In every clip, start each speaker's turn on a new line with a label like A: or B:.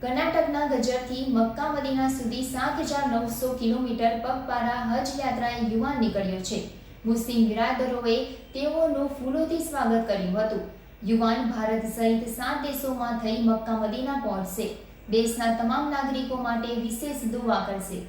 A: કર્ણાટકના ગજરથી Mecca Medina સુધી સાત હજાર નવસો કિલોમીટર પગપારા હજ યાત્રાએ યુવાન નીકળ્યો છે. મુસ્લિમ બિરાદરોએ તેઓનું ફૂલોથી સ્વાગત કર્યું હતું. યુવાન ભારત સહિત સાત દેશોમાં થઈ મક્કા મદીના પહોંચશે. દેશના તમામ નાગરિકો માટે વિશેષ દુઆ કરશે.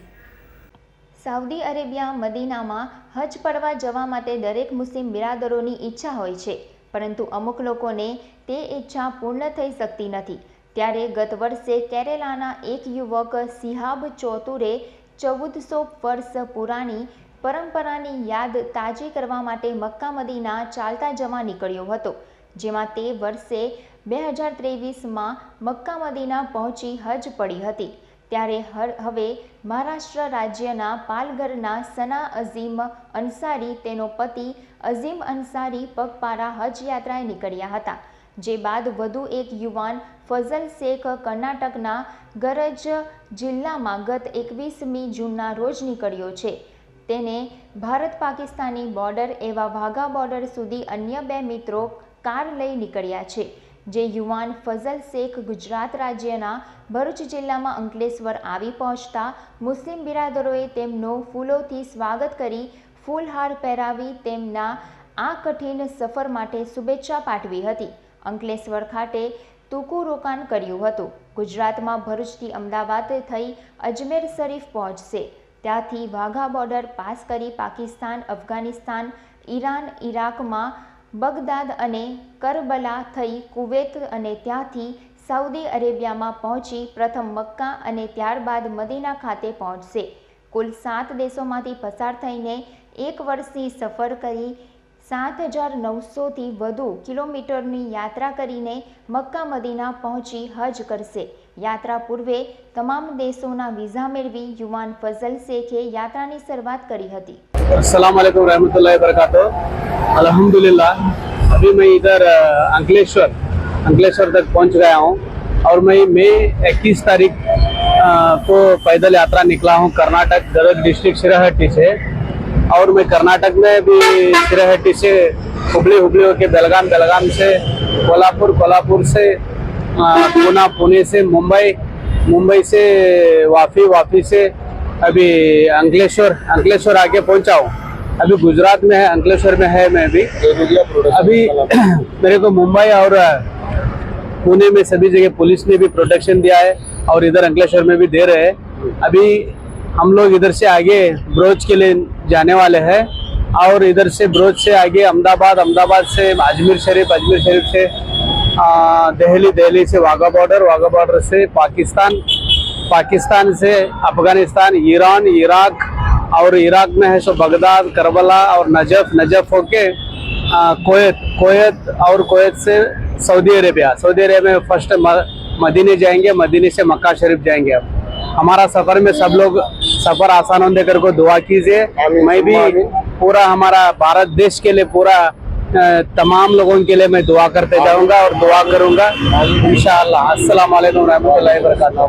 A: સાઉદી અરેબિયા મદીનામાં હજ પડવા જવા માટે દરેક મુસ્લિમ બિરાદરોની ઈચ્છા હોય છે, પરંતુ અમુક લોકોને તે ઈચ્છા પૂર્ણ થઈ શકતી નથી. ત્યારે ગત વર્ષે કેરેલાના એક યુવક સિહાબ ચોતુરે ચૌદસો વર્ષ પુરાણી પરંપરાની યાદ તાજી કરવા માટે મક્કા મદીના ચાલતા જવા નીકળ્યો હતો, જેમાં તે વર્ષે બે હજાર ત્રેવીસમાં મક્કા મદીના પહોંચી હજ પડી હતી. ત્યારે હવે મહારાષ્ટ્ર રાજ્યના પાલઘરના સના અઝીમ અંસારી તેનો પતિ અઝીમ અંસારી પગપારા હજ યાત્રાએ નીકળ્યા હતા. જે બાદ વધુ એક યુવાન ફઝલ શેખ કર્ણાટકના ગરજ જિલ્લામાં ગત એકવીસમી જૂનના રોજ નીકળ્યો છે. તેને ભારત પાકિસ્તાની બોર્ડર એવા વાઘા બોર્ડર સુધી અન્ય બે મિત્રો કાર લઈ નીકળ્યા છે, જે યુવાન ફઝલ શેખ ગુજરાત રાજ્યના ભરૂચ જિલ્લામાં અંકલેશ્વર આવી પહોંચતા મુસ્લિમ બિરાદરોએ તેમનું ફૂલોથી સ્વાગત કરી ફૂલહાર પહેરાવી તેમના આ કઠિન સફર માટે શુભેચ્છા પાઠવી હતી. અંકલેશ્વર ખાતે ટૂંકું રોકાણ કર્યું હતું. ગુજરાતમાં ભરૂચથી અમદાવાદ થઈ અજમેર શરીફ પહોંચશે. ત્યાંથી વાઘા બોર્ડર પાસ કરી પાકિસ્તાન, અફઘાનિસ્તાન, ઈરાન, ઈરાકમાં બગદાદ અને કરબલા થઈ કુવેત અને ત્યાંથી સાઉદી અરેબિયામાં પહોંચી પ્રથમ મક્કા અને ત્યારબાદ મદીના ખાતે પહોંચશે. કુલ સાત દેશોમાંથી પસાર થઈને એક વર્ષની સફર કરી સાત હજાર નવસોથી વધુ કિલોમીટરની યાત્રા કરીને મક્કા મદીના પહોંચી હજ કરશે યાત્રા પૂર્વે તમામ દેશોના વિઝા મેળવી યુવાન ફઝલ શેખે યાત્રાની શરૂઆત કરી હતી
B: अस्सलाम वालेकुम रहमतुल्लाहि वबरकातुह अल्हम्दुलिल्लाह अभी मैं इधर अ, अंकलेश्वर अंकलेश्वर तक पहुंच गया हूं और मैं मई 21 तारीख अ, को पैदल यात्रा निकला हूं कर्नाटक गदग डिस्ट्रिक्ट सिरहट्टी से और मैं कर्नाटक में भी सिरहट्टी से हुबली हुबली होके बेलगाम बेलगाम से, कोल्हापुर कोल्हापुर से पूना पुणे से, मुंबई मुंबई से वाफी वाफी से अभी अंकलेश्वर अंकलेश्वर आके पहुँचा हूँ। अभी गुजरात में है, अंकलेश्वर में है मैं अभी अभी मेरे को मुंबई और पुणे में सभी जगह पुलिस ने भी प्रोटेक्शन दिया है और इधर अंकलेश्वर में भी दे रहे हैं। अभी हम लोग इधर से आगे ब्रोच के लिए जाने वाले हैं और इधर से ब्रोच से आगे अहमदाबाद अहमदाबाद से अजमेर शरीफ अजमेर शरीफ से दिल्ली दिल्ली से वाघा बॉर्डर वाघा बॉर्डर से पाकिस्तान पाकिस्तान से अफ़गानिस्तान, ईरान, इराक और इराक में है सो बगदाद, करबला और नजफ नजफ होके कोयत कोयत और कोयत से सऊदी अरेबिया सऊदी अरेबिया में फ़र्स्ट मदीने जाएँगे, मदीने से मक्का शरीफ जाएँगे अब। हमारा सफ़र में सब लोग सफ़र आसान होने कर को दुआ कीजिए। मैं भी पूरा हमारा भारत देश के लिए पूरा तमाम लोगों के लिए मैं दुआ करते जाऊँगा और दुआ करूँगा। इन अस्सलाम वालेकुम रहमतुल्लाहि व बरकातहू।